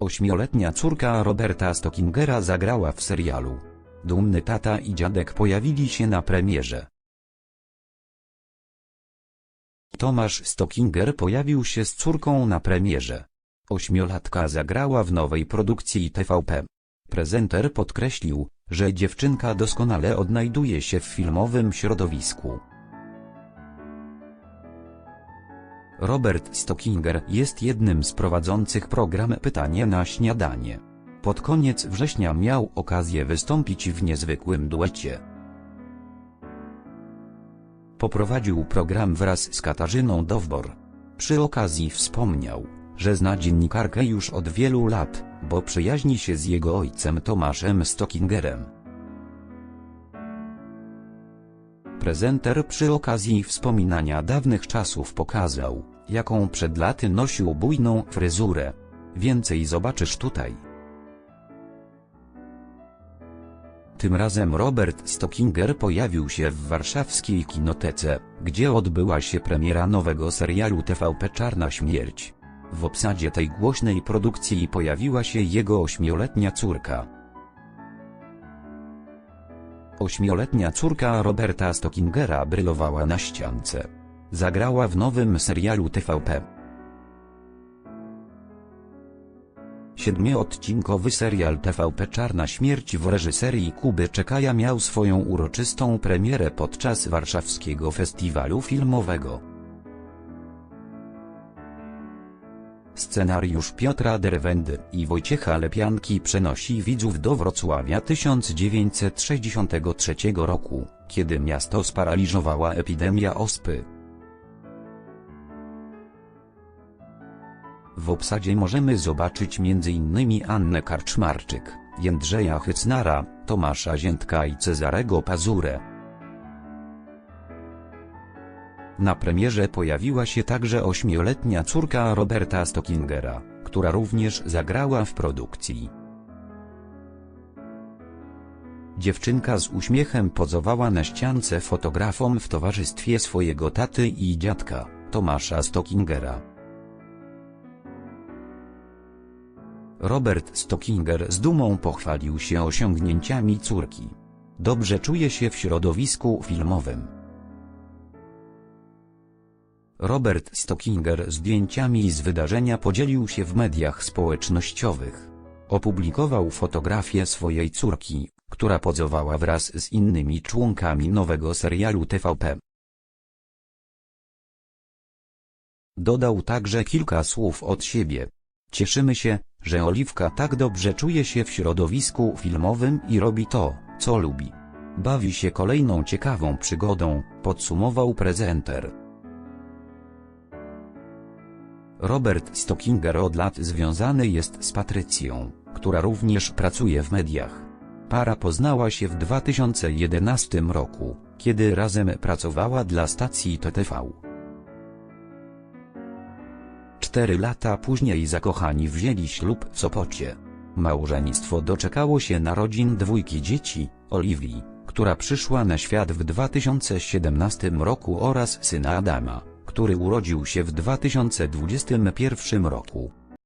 Ośmioletnia córka Roberta Stockingera zagrała w serialu. Dumny tata i dziadek pojawili się na premierze. Tomasz Stockinger pojawił się z córką na premierze. Ośmiolatka zagrała w nowej produkcji TVP. Prezenter podkreślił, że dziewczynka doskonale odnajduje się w filmowym środowisku. Robert Stockinger jest jednym z prowadzących program Pytanie na śniadanie. Pod koniec września miał okazję wystąpić w niezwykłym duecie. Poprowadził program wraz z Katarzyną Dowbor. Przy okazji wspomniał, że zna dziennikarkę już od wielu lat, bo przyjaźni się z jego ojcem Tomaszem Stockingerem. Prezenter przy okazji wspominania dawnych czasów pokazał, jaką przed laty nosił bujną fryzurę. Więcej zobaczysz tutaj. Tym razem Robert Stockinger pojawił się w warszawskiej kinotece, gdzie odbyła się premiera nowego serialu TVP Czarna Śmierć. W obsadzie tej głośnej produkcji pojawiła się jego ośmioletnia córka. Ośmioletnia córka Roberta Stockingera brylowała na ściance. Zagrała w nowym serialu TVP. Siedmioodcinkowy serial TVP Czarna Śmierć w reżyserii Kuby Czekaja miał swoją uroczystą premierę podczas warszawskiego festiwalu filmowego. Scenariusz Piotra Derwendy i Wojciecha Lepianki przenosi widzów do Wrocławia 1963 roku, kiedy miasto sparaliżowała epidemia ospy. W obsadzie możemy zobaczyć m.in. Annę Karczmarczyk, Jędrzeja Hycnara, Tomasza Ziętka i Cezarego Pazurę. Na premierze pojawiła się także ośmioletnia córka Roberta Stockingera, która również zagrała w produkcji. Dziewczynka z uśmiechem pozowała na ściance fotografom w towarzystwie swojego taty i dziadka, Tomasza Stockingera. Robert Stockinger z dumą pochwalił się osiągnięciami córki. Dobrze czuje się w środowisku filmowym. Robert Stockinger zdjęciami z wydarzenia podzielił się w mediach społecznościowych. Opublikował fotografię swojej córki, która pozowała wraz z innymi członkami nowego serialu TVP. Dodał także kilka słów od siebie. Cieszymy się, że Oliwka tak dobrze czuje się w środowisku filmowym i robi to, co lubi. Bawi się kolejną ciekawą przygodą, podsumował prezenter. Robert Stockinger od lat związany jest z Patrycją, która również pracuje w mediach. Para poznała się w 2011 roku, kiedy razem pracowała dla stacji TTV. Cztery lata później zakochani wzięli ślub w Sopocie. Małżeństwo doczekało się narodzin dwójki dzieci, Oliwii, która przyszła na świat w 2017 roku oraz syna Adama, który urodził się w 2021 roku.